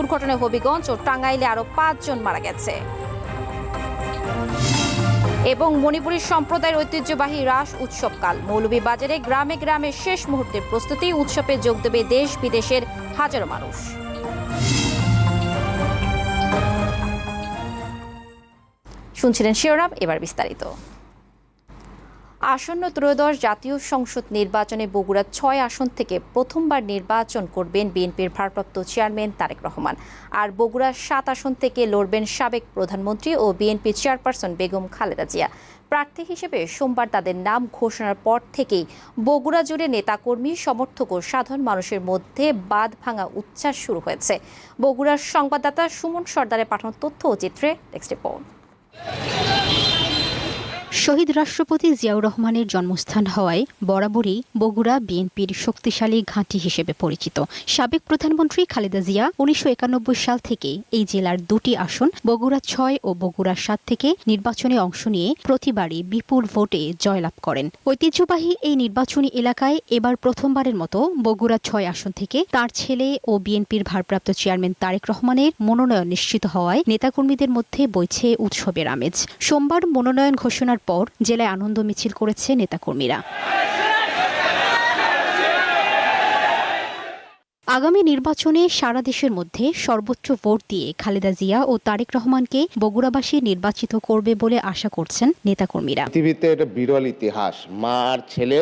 দুর্ঘটনায় হবিগঞ্জ ও টাঙ্গাইলে আরও পাঁচজন মারা গেছে। এবং মণিপুরী সম্প্রদায়ের ঐতিহ্যবাহী রাস উৎসবকাল। মৌলভীবাজারে গ্রামে গ্রামে শেষ মুহূর্তের প্রস্তুতি, উৎসবে যোগ দেবে দেশ বিদেশের হাজারো মানুষ। শুনছিলেন শিওরাম এবার বিস্তারিত। আসন্ন ত্রয়োদশ জাতীয় সংসদ নির্বাচনে বগুড়া ছয় আসন থেকে প্রথমবার নির্বাচন করবেন বিএনপির ভারপ্রাপ্ত চেয়ারম্যান তারেক রহমান। আর বগুড়া সাত আসন থেকে লড়বেন সাবেক প্রধানমন্ত্রী ও বিএনপি চেয়ারপারসন বেগম খালেদা জিয়া। প্রার্থী হিসেবে সোমবার তাদের নাম ঘোষণার পর থেকেই বগুড়া জুড়ে নেতাকর্মী, সমর্থক ও সাধারণ মানুষের মধ্যে বাদ ভাঙা উচ্ছ্বাস শুরু হয়েছে। বগুড়ার সংবাদদাতা সুমন সর্দারের পাঠানো তথ্য ও চিত্রে টেক্সট রিপোর্ট। শহীদ রাষ্ট্রপতি জিয়াউর রহমানের জন্মস্থান হওয়ায় বরাবরই বগুড়া বিএনপির শক্তিশালী ঘাঁটি হিসেবে পরিচিত। সাবেক প্রধানমন্ত্রী খালেদা জিয়া উনিশশো একানব্বই সাল থেকে এই জেলার দুটি আসন বগুড়া ছয় ও বগুড়া সাত থেকে নির্বাচনে অংশ নিয়ে প্রতিবারই বিপুল ভোটে জয়লাভ করেন। ঐতিহ্যবাহী এই নির্বাচনী এলাকায় এবার প্রথমবারের মতো বগুড়া ছয় আসন থেকে তার ছেলে ও বিএনপির ভারপ্রাপ্ত চেয়ারম্যান তারেক রহমানের মনোনয়ন নিশ্চিত হওয়ায় নেতাকর্মীদের মধ্যে বইছে উৎসবের আমেজ। সোমবার মনোনয়ন ঘোষণার পর জেলায় আনন্দ মিছিল করেছে নেতাকর্মীরা। আগামী নির্বাচনে সারা দেশের মধ্যে সর্বোচ্চ ভোট দিয়ে খালেদা জিয়া ও তারেক রহমানকে বগুড়াবাসী নির্বাচিত করবে বলে আশা করছেন নেতাকর্মীরা। পৃথিবীতে এটা বিরল ইতিহাস, মা আর ছেলে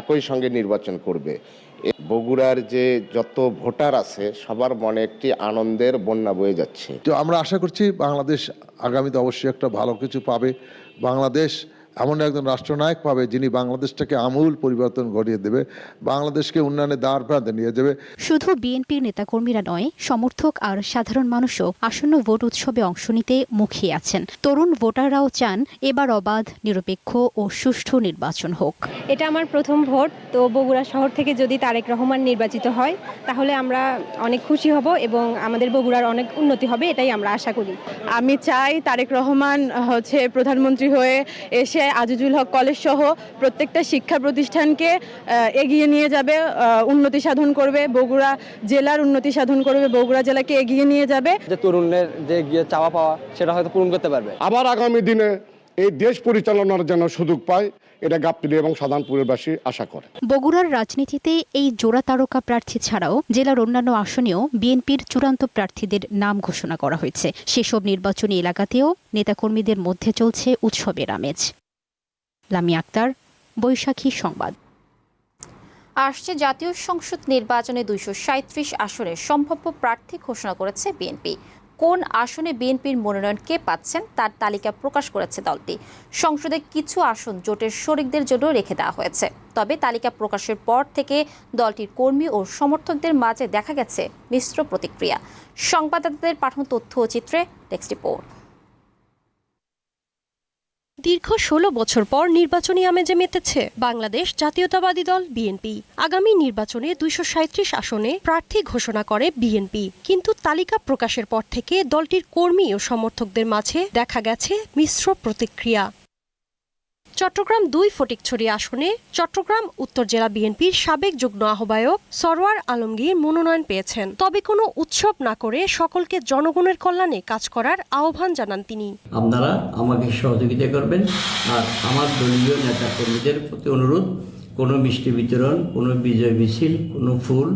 একই সঙ্গে নির্বাচন করবে। বগুড়ার যে যত ভোটার আছে, সবার মনে একটি আনন্দের বন্যা বয়ে যাচ্ছে। তো আমরা আশা করছি বাংলাদেশ আগামীতে অবশ্যই একটা ভালো কিছু পাবে। বাংলাদেশ এমন একজন রাষ্ট্রনায়ক পাবে যিনি বাংলাদেশটাকে আমূল পরিবর্তন ঘটিয়ে দেবে বাংলাদেশকে উন্নয়নের দ্বার প্রান্তে নিয়ে যাবে। শুধু বিএনপির নেতাকর্মীরা নয় সমর্থক আর সাধারণ মানুষও আসন্ন ভোট উৎসবে অংশ নিতে মুখিয়ে আছেন। তরুণ ভোটাররাও চান এবার অবাধ নিরপেক্ষ ও সুষ্ঠু নির্বাচন হোক। এটা আমার প্রথম ভোট তো বগুড়া শহর থেকে যদি তারেক রহমান নির্বাচিত হয় তাহলে আমরা অনেক খুশি হব এবং আমাদের বগুড়ার অনেক উন্নতি হবে এটাই আমরা আশা করি। আমি চাই তারেক রহমান হচ্ছে প্রধানমন্ত্রী হয়ে এসে আজিজুল হক কলেজ সহ প্রত্যেকটা শিক্ষা প্রতিষ্ঠানকে এগিয়ে নিয়ে যাবে উন্নতি সাধন করবে। বগুড়া জেলার উন্নতি সাধন করবে বগুড়া জেলাকে এগিয়ে নিয়ে যাবে। যে তরুণের যে গিয়ে চাওয়া পাওয়া সেটা হয়তো পূরণ করতে পারবে। আবার আগামী দিনে এই দেশ পরিচালনার যেন সুযোগ পায় এটা গাবতলী এবং সাধারণপুরবাসী আশা করে। বগুড়ার রাজনীতিতে এই জোড়া তারকা প্রার্থী ছাড়াও জেলার অন্যান্য আসনেও বিএনপির চূড়ান্ত প্রার্থীদের নাম ঘোষণা করা হয়েছে। সেসব নির্বাচনী এলাকাতেও নেতাকর্মীদের মধ্যে চলছে উৎসবের আমেজ। লামি আক্তার, বৈশাখী সংবাদ। আসছে জাতীয় সংসদ নির্বাচনে দুইশো সাঁত্রিশ আসনে সম্ভাব্য প্রার্থী ঘোষণা করেছে বিএনপি। কোন আসনে বিএনপির মনোনয়ন কে পাচ্ছেন তার তালিকা প্রকাশ করেছে দলটি। সংসদে কিছু আসন জোটের শরিকদের জন্য রেখে দেওয়া হয়েছে। তবে তালিকা প্রকাশের পর থেকে দলটির কর্মী ও সমর্থকদের মাঝে দেখা গেছে মিশ্র প্রতিক্রিয়া। সংবাদদাতাদের পাঠানো তথ্য ও চিত্রে টেক্সট রিপোর্ট। দীর্ঘ ষোলো বছর পর নির্বাচনী আমেজে মেতেছে বাংলাদেশ জাতীয়তাবাদী দল বিএনপি। আগামী নির্বাচনে দুইশো আসনে প্রার্থী ঘোষণা করে বিএনপি। কিন্তু তালিকা প্রকাশের পর থেকে দলটির কর্মী ও সমর্থকদের মাঝে দেখা গেছে মিশ্র প্রতিক্রিয়া। চট্টগ্রাম দুই ফটিকছড়ি আসনে চট্টগ্রাম, উত্তর জেলা বিএনপির সাবেক যুগ্ম আহ্বায়ক সরওয়ার আলমগীর মনোনয়ন পেয়েছেন। তবে কোনো উৎসব না করে সকলকে জনগণের কল্যাণে কাজ করার আহ্বান জানান তিনি। আপনারা আমাকে সহযোগিতা করবেন আর আমার দলীয় নেতা কর্মীদের প্রতি অনুরোধ, কোনো মিষ্টি বিতরণ, কোনো বিজয় মিছিল, কোনো ফুল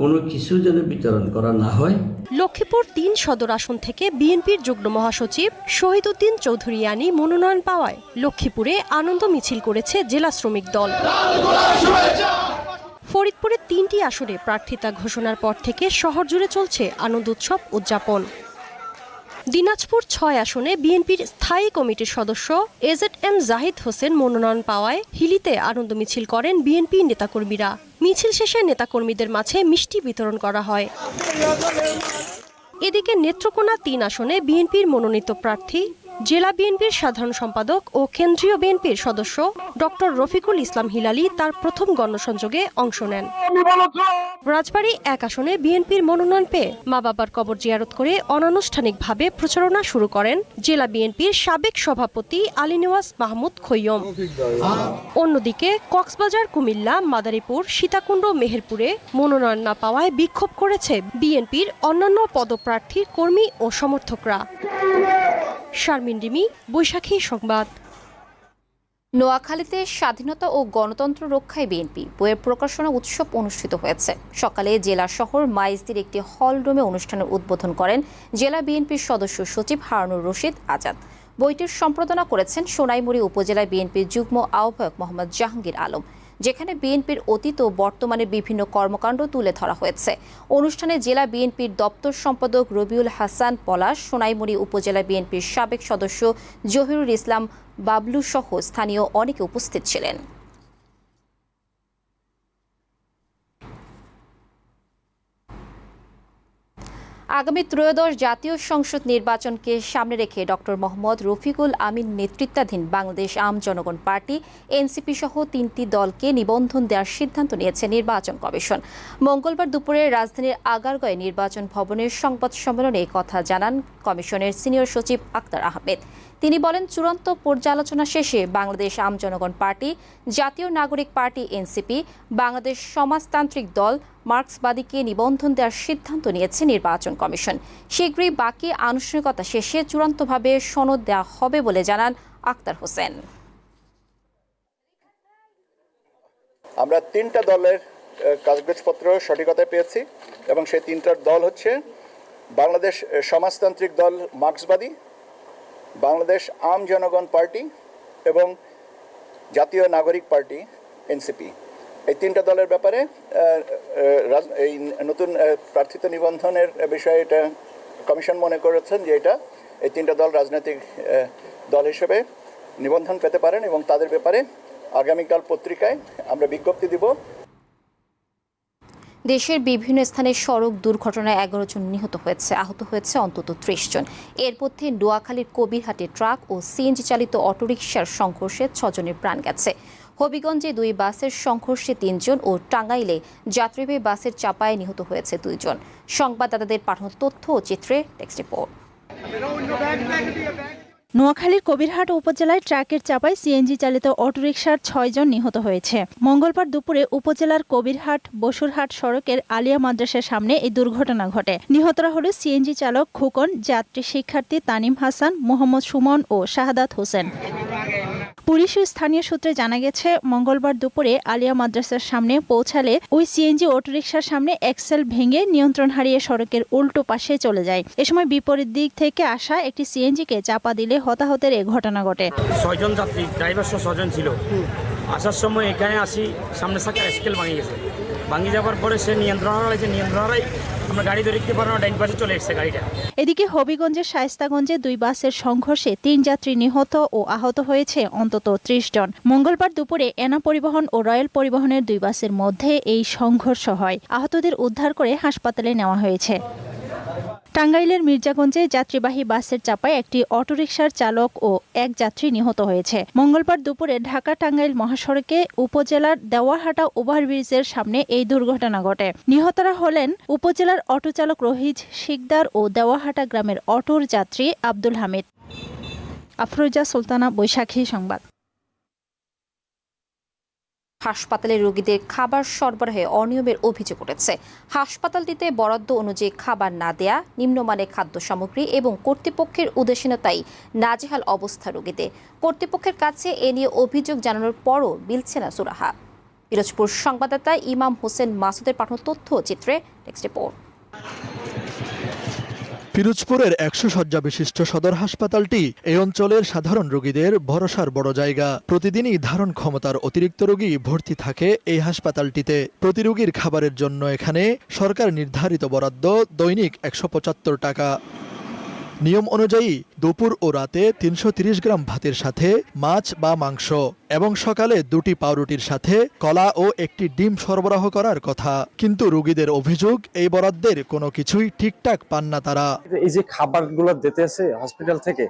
কোনো কিছু যেন বিতরণ করা না হয়। লক্ষ্মীপুর তিন সদর আসন থেকে বিএনপির যুগ্ম মহাসচিব শহীদুদ্দিন চৌধুরী আনি মনোনয়ন পাওয়ায় লক্ষ্মীপুরে আনন্দ মিছিল করেছে জেলা শ্রমিক দল। ফরিদপুরে তিনটি আসনে প্রার্থিতা ঘোষণার পর থেকে শহর জুড়ে চলছে আনন্দ উৎসব উদযাপন। দিনাজপুর ছয় আসনে বিএনপির স্থায়ী কমিটির সদস্য এজেড এম জাহিদ হোসেন মনোনয়ন পাওয়ায় হিলিতে আনন্দ মিছিল করেন বিএনপি নেতাকর্মীরা। মিছিল শেষে নেতাকর্মীদের মাঝে মিষ্টি বিতরণ করা হয়। এদিকে নেত্রকোনা তিন আসনে বিএনপির মনোনীত প্রার্থী জেলা বিএনপির সাধারণ সম্পাদক ও কেন্দ্রীয় বিএনপির সদস্য ডক্টর রফিকুল ইসলাম হিলালি তার প্রথম গণসংযোগে অংশ নেন। রাজবাড়ী এক আসনে বিএনপির মনোনয়ন পেয়ে মা বাবার কবর জিয়ারত করে অনানুষ্ঠানিকভাবে প্রচারণা শুরু করেন জেলা বিএনপির সাবেক সভাপতি আলী নেওয়াজ মাহমুদ খৈয়ম। অন্যদিকে কক্সবাজার, কুমিল্লা, মাদারীপুর, সীতাকুণ্ড, মেহেরপুরে মনোনয়ন না পাওয়ায় বিক্ষোভ করেছে বিএনপির অন্যান্য পদপ্রার্থীর কর্মী ও সমর্থকরা। শারমিন রিমি, বৈশাখী সংবাদ। নোয়াখালীতে স্বাধীনতা ও গণতন্ত্র রক্ষায় বিএনপি বইয়ের প্রকাশনা উৎসব অনুষ্ঠিত হয়েছে। সকালে জেলা শহর মাইজদির একটি হল রুমে অনুষ্ঠানের উদ্বোধন করেন জেলা বিএনপির সদস্য সচিব হারুনুর রশিদ আজাদ। বইটির সম্পাদনা করেছেন সোনাইমুড়ি উপজেলা বিএনপির যুগ্ম আহ্বায়ক মোহাম্মদ জাহাঙ্গীর আলম। যেখানে বিএনপির অতীত ও বর্তমানের বিভিন্ন কর্মকাণ্ড তুলে ধরা হয়েছে। অনুষ্ঠানে জেলা বিএনপির দপ্তর সম্পাদক রবিউল হাসান পলাশ, সোনাইমুড়ি উপজেলা বিএনপির সাবেক সদস্য জহিরুল ইসলাম বাবলু সহ স্থানীয় অনেকে উপস্থিত ছিলেন। আগামী ত্রয়োদশ জাতীয় সংসদ নির্বাচনকে সামনে রেখে ডক্টর মোহাম্মদ রফিকুল আমিন নেতৃত্বাধীন বাংলাদেশ আম জনগণ পার্টি, এনসিপি সহ তিনটি দলকে নিবন্ধন দেওয়ার সিদ্ধান্ত নিয়েছে নির্বাচন কমিশন। মঙ্গলবার দুপুরে রাজধানীর আগারগয়ে নির্বাচন ভবনের সংবাদ সম্মেলনে কথা জানান কমিশনের সিনিয়র সচিব আক্তার আহমেদ। তিনি বলেন, চূড়ান্ত পর্যালোচনা শেষে বাংলাদেশ আম জনগণ পার্টি, জাতীয় নাগরিক পার্টি এনসিপি, বাংলাদেশ সমাজতান্ত্রিক দল, মার্ক্সবাদীকে নিবন্ধন দেওয়ার সিদ্ধান্ত নিয়েছে নির্বাচন কমিশন। শীঘ্রই বাকি আনুষ্ঠানিকতা শেষে চূড়ান্তভাবে সনদ দেওয়া হবে বলে জানান আক্তার হোসেন। আমরা তিনটা দলের কাগজপত্র সঠিকতায় পেয়েছি এবং সেই তিনটার দল হচ্ছে বাংলাদেশ সমাজতান্ত্রিক দল, মার্ক্সবাদী বাংলাদেশ আম জনগণ পার্টি এবং জাতীয় নাগরিক পার্টি, এনসিপি। এই তিনটা দলের ব্যাপারে এই নতুন প্রার্থিত নিবন্ধনের বিষয়ে এটা কমিশন মনে করেছেন যে এটা, এই তিনটা দল রাজনৈতিক দল হিসেবে নিবন্ধন পেতে পারেন এবং তাদের ব্যাপারে আগামীকাল পত্রিকায় আমরা বিজ্ঞপ্তি দিব। দেশের বিভিন্ন স্থানে সড়ক দুর্ঘটনায় এগারো জন নিহত হয়েছে, আহত হয়েছে অন্তত ত্রিশ জন। এর মধ্যে নোয়াখালীর কবিরহাটে ট্রাক ও সিএনজি চালিত অটোরিকশার সংঘর্ষে ছজনের প্রাণ গেছে। হবিগঞ্জে দুই বাসের সংঘর্ষে তিনজন ও টাঙ্গাইলে যাত্রীবাহী বাসের চাপায় নিহত হয়েছে দুইজন। সংবাদদাতাদের পাঠানো তথ্য ও চিত্রে টেক্সট রিপোর্ট নোয়াখালীর কবিরহাট উপজেলায় ট্রাকের চাপায় সিএনজি চালিত অটোরিকশার ছয়জন নিহত হয়েছে। মঙ্গলবার দুপুরে উপজেলার কবিরহাট, বসুরহাট সড়কের আলিয়া মাদ্রাসার সামনে এই দুর্ঘটনা ঘটে। নিহতরা হল সিএনজি চালক খুকন, যাত্রী শিক্ষার্থী তানিম হাসান, মোহাম্মদ সুমন ও শাহাদাত হোসেন। পুলিশ স্থানীয় সূত্রে জানা গেছে, মঙ্গলবার দুপুরে আলিয়া মাদ্রাসার সামনে পৌঁছালে ওই সিএনজি অটোরিকশার সামনে এক্সেল ভেঙে নিয়ন্ত্রণ হারিয়ে সড়কের উল্টো পাশে চলে যায়। এ সময় বিপরীত দিক থেকে আসা একটি সিএনজিকে চাপা দিলে হতাহতের এ ঘটনা ঘটে। ছয়জন যাত্রী, ড্রাইভার সহ ছজন ছিল। আসার সময় এখানে আসি, সামনে সাকা স্কেল ভাঙে গেছে। ভাঙিয়ে যাওয়ার পরে সে নিয়ন্ত্রণ হারাইছে নিয়ন্ত্রণ হারাই আমরা গাড়ি ধরে পারব না, ডাইন পাশে চলে এসেছে গাড়িটা। এদিকে হবিগঞ্জের শায়স্তাগঞ্জে দুই বাসের সংঘর্ষে তিন যাত্রী নিহত ও আহত হয়েছে অন্তত ত্রিশ জন। মঙ্গলবার দুপুরে এনা পরিবহন ও রয়্যাল পরিবহনের দুই বাসের মধ্যে এই সংঘর্ষ হয়। আহতদের উদ্ধার করে হাসপাতালে নেওয়া হয়েছে। টাঙ্গাইলের মির্জাগঞ্জে যাত্রীবাহী বাসের চাপায় একটি অটোরিকশার চালক ও এক যাত্রী নিহত হয়েছে। মঙ্গলবার দুপুরে ঢাকা টাঙ্গাইল মহাসড়কে উপজেলার দেওয়ারহাটা ওভারব্রিজের সামনে এই দুর্ঘটনা ঘটে। নিহতরা হলেন উপজেলার অটো চালক রোহিজ শিকদার ও দেওয়ারহাটা গ্রামের অটোর যাত্রী আব্দুল হামিদ। আফরোজা সুলতানা, বৈশাখী সংবাদ। হাসপাতালে রোগীদের খাবার সরবরাহে অনিয়মের অভিযোগ উঠেছে। হাসপাতালটিতে বরাদ্দ অনুযায়ী খাবার না দেয়া, নিম্নমানের খাদ্য সামগ্রী এবং কর্তৃপক্ষের উদাসীনতাই নাজেহাল অবস্থা রোগীদের। কর্তৃপক্ষের কাছে এ নিয়ে অভিযোগ জানানোর পরও মিলছে না সুরাহা। পিরোজপুর সংবাদদাতা ইমাম হোসেন মাসুদের পাঠানো তথ্য চিত্রে টেক্সট রিপোর্ট পিরোজপুরের একশো শয্যা বিশিষ্ট সদর হাসপাতালটি এই অঞ্চলের সাধারণ রোগীদের ভরসার বড় জায়গা। প্রতিদিনই ধারণ ক্ষমতার অতিরিক্ত রোগী ভর্তি থাকে এই হাসপাতালটিতে। প্রতি রোগীর খাবারের জন্য এখানে সরকার নির্ধারিত বরাদ্দ দৈনিক একশো পঁচাত্তর টাকা। নিয়ম অনুযায়ী দুপুর ও রাতে তিনশো গ্রাম ভাতের সাথে মাছ বা মাংস এবং সকালে দুটি পাউরুটির সাথে কলা ও একটি ডিম সরবরাহ করার কথা। কিন্তু রোগীদের অভিযোগ এই বরাদ্দের কোনো কিছুই ঠিকঠাক পান না তারা। এই যে খাবারগুলো দিতেছে হসপিটাল থেকে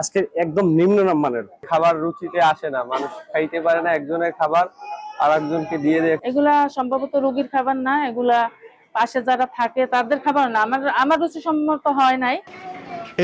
আজকে একদম নিম্ন মানের। খাবার রুচিতে আসে না মানুষ খাইতে পারে না একজনের খাবার আর একজনকে দিয়ে দেয়। এগুলা সম্ভবত রোগীর খাবার না এগুলা পাশে যারা থাকে তাদের খাবার না। আমার আমার রুচি সম্মত হয় নাই।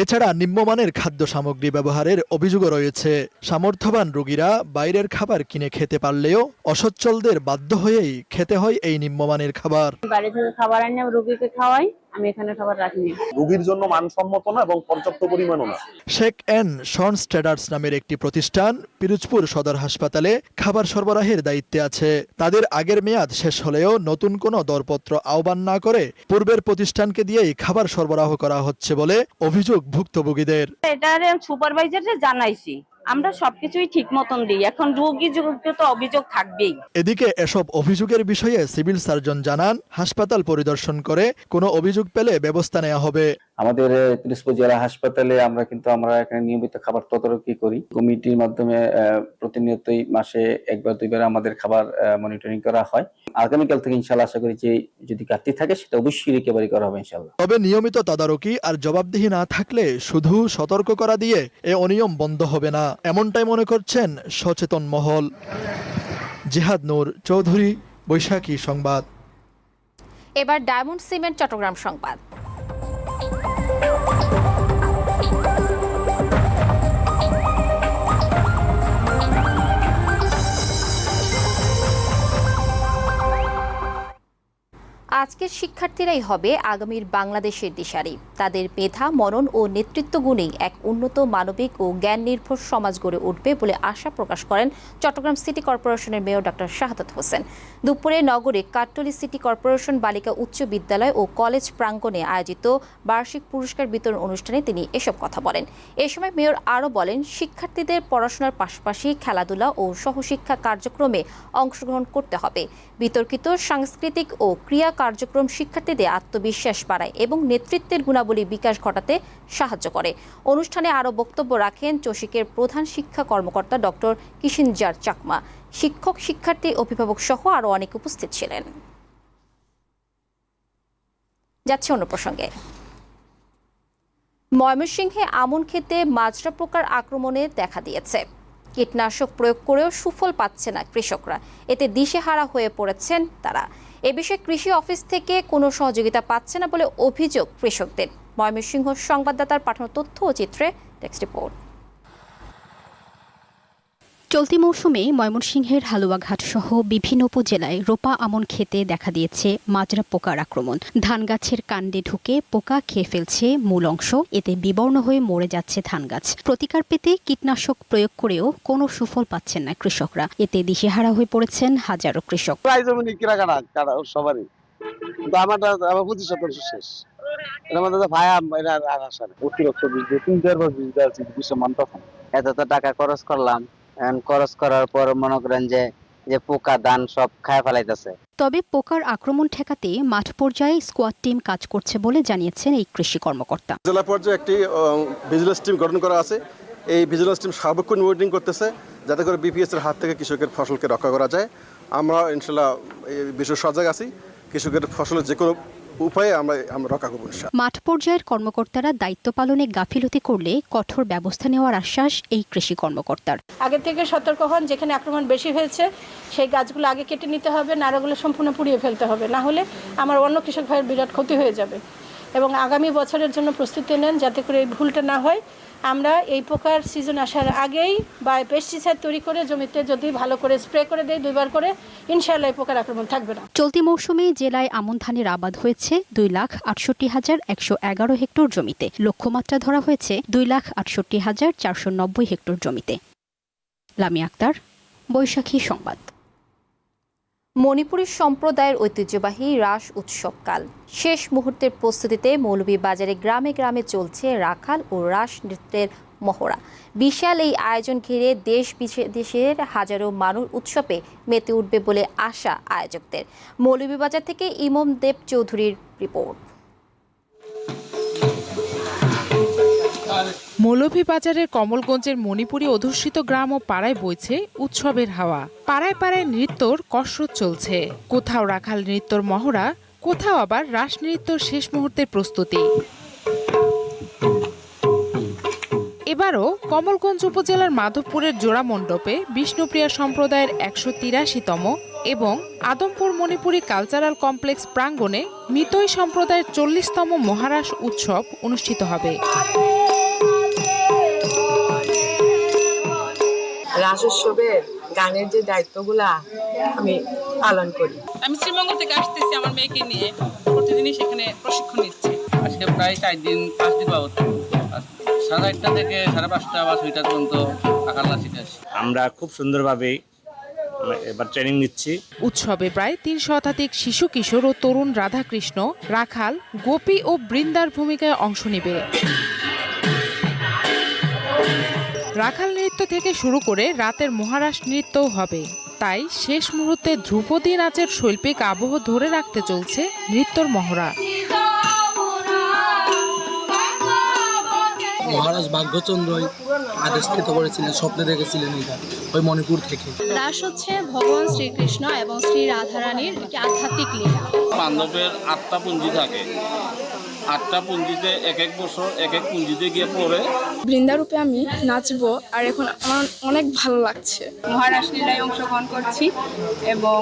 এছাড়া নিম্নমানের খাদ্য সামগ্রী ব্যবহারের অভিযোগও রয়েছে। সামর্থ্যবান রোগীরা বাইরের খাবার কিনে খেতে পারলেও অসচ্ছলদের বাধ্য হয়েই খেতে হয় এই নিম্নমানের খাবার। বাড়ি থেকে খাবার আনি রোগীকে খাওয়াই। আমি এখানে খাবার রাখিনি রোগীর জন্য মানসম্মত না এবং পর্যাপ্ত পরিমাণও না? শেখ এন শন স্ট্যাডার্স নামের একটি প্রতিষ্ঠান পিরোজপুর সদর হাসপাতালে খাবার সরবরাহের দায়িত্বে আছে। তাদের আগের মেয়াদ শেষ হলেও নতুন কোনো দরপত্র আহ্বান না করে পূর্বের প্রতিষ্ঠানকে দিয়েই খাবার সরবরাহ করা হচ্ছে বলে অভিযোগ ভুক্তভোগীদের। এটার সুপারভাইজারে জানাইছি। আমরা সবকিছুই ঠিক মতন দিই। এখন রোগী তো অভিযোগ থাকবেই। এদিকে এসব অভিযোগের বিষয়ে সিভিল সার্জন জানান, হাসপাতাল পরিদর্শন করে কোনো অভিযোগ পেলে ব্যবস্থা নেওয়া হবে। আমাদের পিরোজপুর জেলা হাসপাতালে আমরা কিন্তু আমরা এখানে নিয়মিত খাবার তদারকি করি। কমিটির মাধ্যমে আহ, প্রতিনিয়তই মাসে একবার দুইবার আমাদের খাবার মনিটরিং করা হয়। আগামীকাল থেকে ইনশাল্লাহ আশা করি যে যদি ঘাটতি থাকে সেটা অবশ্যই রিকভারি করা হবে ইনশাল্লাহ তবে নিয়মিত তদারকি আর জবাবদিহি না থাকলে শুধু সতর্ক করা দিয়ে এ অনিয়ম বন্ধ হবে না। এমনটাই মনে করছেন সচেতন মহল। জিহাদ নূর চৌধুরী বৈশাখী সংবাদ। এবার ডায়মন্ড সিমেন্ট চট্টগ্রাম সংবাদ। Thank you. আজকের শিক্ষার্থীরাই হবে আগামীর বাংলাদেশের দিশারি। তাদের মেধা, মনন ও নেতৃত্ব গুণেই এক উন্নত মানবিক ও জ্ঞান নির্ভর সমাজ গড়ে উঠবে বলে আশা প্রকাশ করেন চট্টগ্রাম সিটি কর্পোরেশনের মেয়র ডক্টর শাহাদত হোসেন। দুপুরে নগরে কাট্টলি সিটি কর্পোরেশন বালিকা উচ্চ বিদ্যালয় ও কলেজ প্রাঙ্গণে আয়োজিত বার্ষিক পুরস্কার বিতরণ অনুষ্ঠানে তিনি এসব কথা বলেন। এ সময় মেয়র আরও বলেন, শিক্ষার্থীদের পড়াশোনার পাশাপাশি খেলাধুলা ও সহশিক্ষা কার্যক্রমে অংশগ্রহণ করতে হবে। বিতর্কিত সাংস্কৃতিক ও ক্রিয়া কার্যক্রম শিক্ষার্থীদের আত্মবিশ্বাস বাড়ায় এবং নেতৃত্বের গুণাবলী বিকাশ ঘটাতে সাহায্য করে। অনুষ্ঠানে আরও বক্তব্য রাখেন চসিকের প্রধান শিক্ষা কর্মকর্তা ডক্টর কিষিনজার চাকমা। শিক্ষক, শিক্ষার্থী, অভিভাবক সহ আরও অনেক উপস্থিত ছিলেন। যাচ্ছে অন্য প্রসঙ্গে। ময়মনসিংহে আমন খেতে মাজরা পোকার আক্রমণে দেখা দিয়েছে। কীটনাশক প্রয়োগ করেও সুফল পাচ্ছে না কৃষকরা। এতে দিশেহারা হয়ে পড়েছেন তারা। এ বিষয়ে কৃষি অফিস থেকে কোনো সহযোগিতা পাচ্ছে না বলে অভিযোগ কৃষকদের। ময়মনসিংহ সংবাদদাতার পাঠানো তথ্য ও চিত্রে টেক্সট রিপোর্ট। চলতি মৌসুমে ময়মনসিংহের হালুয়াঘাট সহ বিভিন্ন উপজেলায় রোপা আমন খেতে দেখা দিয়েছে মাজরা পোকার আক্রমণ। ধান গাছের কাণ্ডে ঢুকে পোকা খেয়ে ফেলছে মূল অংশ। এতে বিবর্ণ হয়ে মরে যাচ্ছে ধান গাছ প্রতিকার পেতে কীটনাশক প্রয়োগ করেও কোনো সুফল পাচ্ছেন না কৃষকরা। এতে দিশেহারা হয়ে পড়েছেন হাজারো কৃষক। প্রায় জমি সবারই। কিন্তু আমারটা আমার পঁচিশ শতাংশ শেষ। এর মধ্যে তো এটা আর আসা অতিরিক্ত বীজ দিয়ে তিন চারবার বীজ দেওয়া উচিত বিশ্ব এত তো টাকা খরচ করলাম। খরচ করার পর মনে করেন যে যে পোকা দান সব খায় ফেলাইতেছে। তবে পোকার আক্রমণ ঠেকাতে মাঠ পর্যায়ে স্কোয়াড টিম কাজ করছে বলে জানিয়েছেন এই কৃষি কর্মকর্তা। জেলা পর্যায়ে একটি ভিজিলেন্স টিম গঠন করা আছে। এই ভিজিলেন্স টিম সার্বক্ষণ মনিটরিং করতেছে যাতে করে বিপিএস এর হাত থেকে কৃষকের ফসলকে রক্ষা করা যায়। আমরা ইনশাল্লাহ এই বিষয়ে সজাগ আছি। কৃষকের ফসলের যে কোনো উপায়ে আমরা আমরা রক্ষা করব মাঠ পর্যায়ের কর্মকর্তারা দায়িত্ব পালনে গাফিলতি করলে কঠোর ব্যবস্থা নেওয়ার আশ্বাস এই কৃষি কর্মকর্তার। আগে থেকে সতর্ক হন যেখানে আক্রমণ বেশি হয়েছে সেই গাছগুলো আগে কেটে নিতে হবে নাড়াগুলো সম্পূর্ণ পুড়িয়ে ফেলতে হবে। না হলে আমার অন্য কৃষক ভাইয়ের বিরাট ক্ষতি হয়ে যাবে। এবং আগামী বছরের জন্য প্রস্তুতি নেন যাতে করে এই ভুলটা না হয়। আমরা এই পোকার সিজন আসার আগেই বা পেস্টিসাইড তৈরি করে জমিতে যদি ভালো করে স্প্রে করে দেয় দুইবার করে, ইনশাআল্লাহ এই পোকার আক্রমণ থাকবে না। চলতি মৌসুমে জেলায় আমন ধানের আবাদ হয়েছে দুই লাখ আটষট্টি হাজার একশো এগারো হেক্টর জমিতে। লক্ষ্যমাত্রা ধরা হয়েছে দুই লাখ আটষট্টি হাজার চারশো নব্বই হেক্টর জমিতে। লামি আক্তার, বৈশাখী সংবাদ। মণিপুরী সম্প্রদায়ের ঐতিহ্যবাহী রাস উৎসবকাল। শেষ মুহূর্তের প্রস্তুতিতে মৌলভীবাজারে গ্রামে গ্রামে চলছে রাখাল ও রাস নৃত্যের মহড়া। বিশাল এই আয়োজন ঘিরে দেশ বিদেশের হাজারো মানুষ উৎসবে মেতে উঠবে বলে আশা আয়োজকদের। মৌলভীবাজার থেকে ইমম দেব চৌধুরীর রিপোর্ট। মৌলভীবাজারের কমলগঞ্জের মণিপুরী অধ্যুষিত গ্রাম ও পাড়ায় বইছে উৎসবের হাওয়া। পাড়ায় পাড়ায় নৃত্যর কসরত চলছে। কোথাও রাখাল নৃত্যর মহড়া, কোথাও আবার রাস নৃত্যর শেষ মুহূর্তের প্রস্তুতি। এবারও কমলগঞ্জ উপজেলার মাধবপুরের জোড়া মণ্ডপে বিষ্ণুপ্রিয়া সম্প্রদায়ের একশো তিরাশিতম এবং আদমপুর মণিপুরী কালচারাল কমপ্লেক্স প্রাঙ্গণে মিতই সম্প্রদায়ের চল্লিশতম মহারাস উৎসব অনুষ্ঠিত হবে। রাস উৎসবের গানের যে দায়িত্বগুলা আমি পালন করি। আমি শ্রীমঙ্গল থেকে আসতেছি আমার মেয়েকে নিয়ে। প্রতিদিনই সেখানে প্রশিক্ষণ নিচ্ছি। আজকে প্রায় চার দিন পাঁচ দিন বাবদ। সাড়ে আটটা থেকে সাড়ে পাঁচটা বা ছয়টা পর্যন্ত আকাল্লা শিখেছি আমরা খুব সুন্দরভাবে এবার ট্রেনিং নিচ্ছি। উৎসবে প্রায় তিন শতাধিক শিশু কিশোর ও তরুণ রাধাকৃষ্ণ রাখাল গোপী ও বৃন্দার ভূমিকায় অংশ নেবে। রাখাল নৃত্য থেকে শুরু করে রাতের মহারাস নৃত্যও হবে। তাই শেষ মুহূর্তে ধ্রুপদী নাচের শৈল্পিক আবহ ধরে রাখতে চলছে নৃত্যর মহড়া। মহারাজ ভাগ্যচন্দ্রই আদেশকৃত করেছিলেন স্বপ্নে দেখেছিলেন এটা ওই মণিপুর থেকে। রাস হচ্ছে ভগবান শ্রীকৃষ্ণ এবং শ্রী রাধারানীর একটি আধ্যাত্মিক লীলা। বান্ধবের আটটা পুঞ্জি থাকে। আটটা পুঞ্জিতে এক এক বছর এক এক পুঞ্জিতে গিয়ে পড়ে। বৃন্দারূপে আমি নাচবো আর এখন আমার অনেক ভালো লাগছে। লীলায় অংশগ্রহণ করছি এবং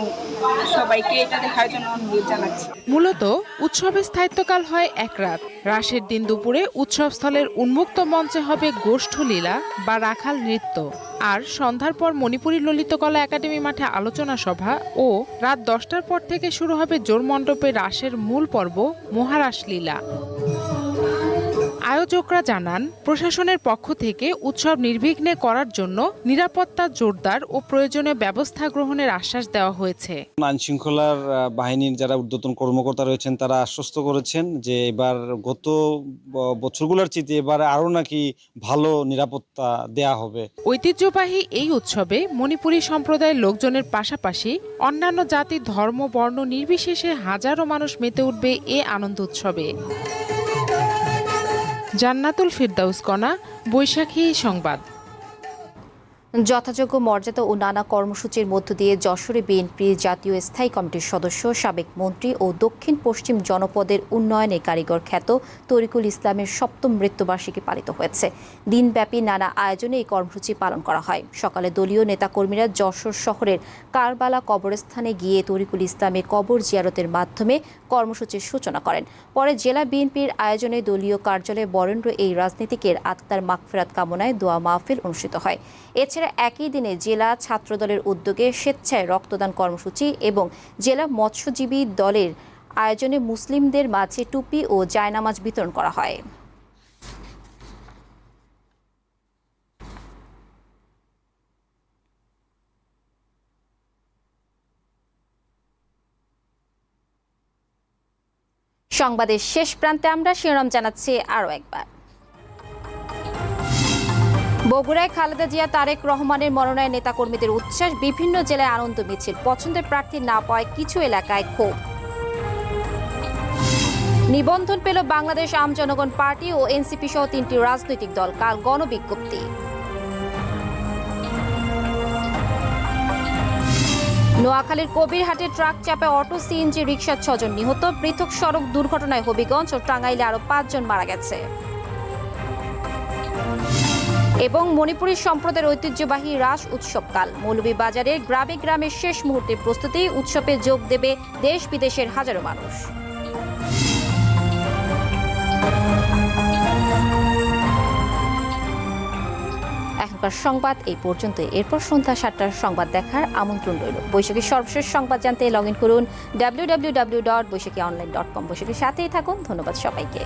সবাইকে এটা দেখার জন্য অনুরোধ জানাচ্ছি। মূলত উৎসবের স্থায়িত্বকাল হয় এক রাত। রাসের দিন দুপুরে উৎসবস্থলের উন্মুক্ত মঞ্চে হবে গোষ্ঠ লীলা বা রাখাল নৃত্য। আর সন্ধ্যার পর মণিপুরী ললিতকলা একাডেমি মাঠে আলোচনা সভা ও রাত দশটার পর থেকে শুরু হবে জোর মণ্ডপে রাসের মূল পর্ব, মহারাস লীলা। আয়োজকরা জানান প্রশাসনের পক্ষ থেকে উৎসব নির্বিঘ্নে করার জন্য নিরাপত্তা জোরদার ও প্রয়োজনীয় ব্যবস্থা গ্রহণের আশ্বাস দেওয়া হয়েছে। আইন শৃঙ্খলার বাহিনীর যারা ঊর্ধ্বতন কর্মকর্তা রয়েছেন তারা আশ্বস্ত করেছেন যে এবার গত বছরগুলোর চেয়ে এবার আরও নাকি ভালো নিরাপত্তা দেয়া হবে। ঐতিহ্যবাহী এই উৎসবে মণিপুরী সম্প্রদায়ের লোকজনের পাশাপাশি অন্যান্য জাতি ধর্ম বর্ণ নির্বিশেষে হাজারো মানুষ মেতে উঠবে এ আনন্দ উৎসবে। জান্নাতুল ফিরদাউস কণা বৈশাখী সংবাদ। যথাযোগ্য মর্যাদা ও নানা কর্মসূচির মধ্য দিয়ে যশোরে বিএনপি জাতীয় স্থায়ী কমিটির সদস্য, সাবেক মন্ত্রী ও দক্ষিণ পশ্চিম জনপদের উন্নয়নে কারিগর খ্যাত তরিকুল ইসলামের সপ্তম মৃত্যুবার্ষিকী পালিত হয়েছে। দিনব্যাপী নানা আয়োজনে এই কর্মসূচি পালন করা হয়। সকালে দলীয় নেতাকর্মীরা যশোর শহরের কারবালা কবরস্থানে গিয়ে তরিকুল ইসলামের কবর জিয়ারতের মাধ্যমে কর্মসূচির সূচনা করেন। পরে জেলা বিএনপির আয়োজনে দলীয় কার্যালয়ে বরেন্দ্র এই রাজনীতিকের আত্মার মাগফেরাত কামনায় দোয়া মাহফিল অনুষ্ঠিত হয়। এছাড়া একই দিনে জেলা ছাত্রদলের উদ্যোগে স্বেচ্ছায় রক্তদান কর্মসূচি এবং জেলা মৎস্যজীবী দলের আয়োজনে মুসলিমদের মাঝে টুপি ও জায়নামাজ বিতরণ করা হয়। সংবাদের শেষ প্রান্তে আমরা শিরোনাম জানাচ্ছি আরও একবার। বগুড়ায় খালেদা জিয়া, তারেক রহমানের মনোনয়ন নেতাকর্মীদের উচ্ছ্বাস, বিভিন্ন জেলায় আনন্দ মিছিল। পছন্দের প্রার্থী না পাওয়ায় কিছু এলাকায় ক্ষোভ। নিবন্ধন পেল বাংলাদেশ আম জনগণ পার্টি ও এনসিপি সহ তিনটি রাজনৈতিক দল। কাল গণবিজ্ঞপ্তি। নোয়াখালীর কবিরহাটে ট্রাক চাপে অটো, সিএনজি, রিকশার ছজন নিহত। পৃথক সড়ক দুর্ঘটনায় হবিগঞ্জ ও টাঙ্গাইলে আরও পাঁচজন মারা গেছে। এবং মণিপুরী সম্প্রদায়ের ঐতিহ্যবাহী রাস উৎসবকাল। মৌলভীবাজারের গ্রামে গ্রামে শেষ মুহূর্তে প্রস্তুতি, উৎসবে যোগ দেবে দেশ বিদেশের হাজারো মানুষ। এখনকার সংবাদ এই পর্যন্ত এরপর সন্ধ্যা সাতটার সংবাদ দেখার আমন্ত্রণ রইল। বৈশাখী সর্বশেষ সংবাদ জানতে লগ ইন করুন W W W dot Baishakhi online dot com বৈশাখীর সাথেই থাকুন। ধন্যবাদ সবাইকে।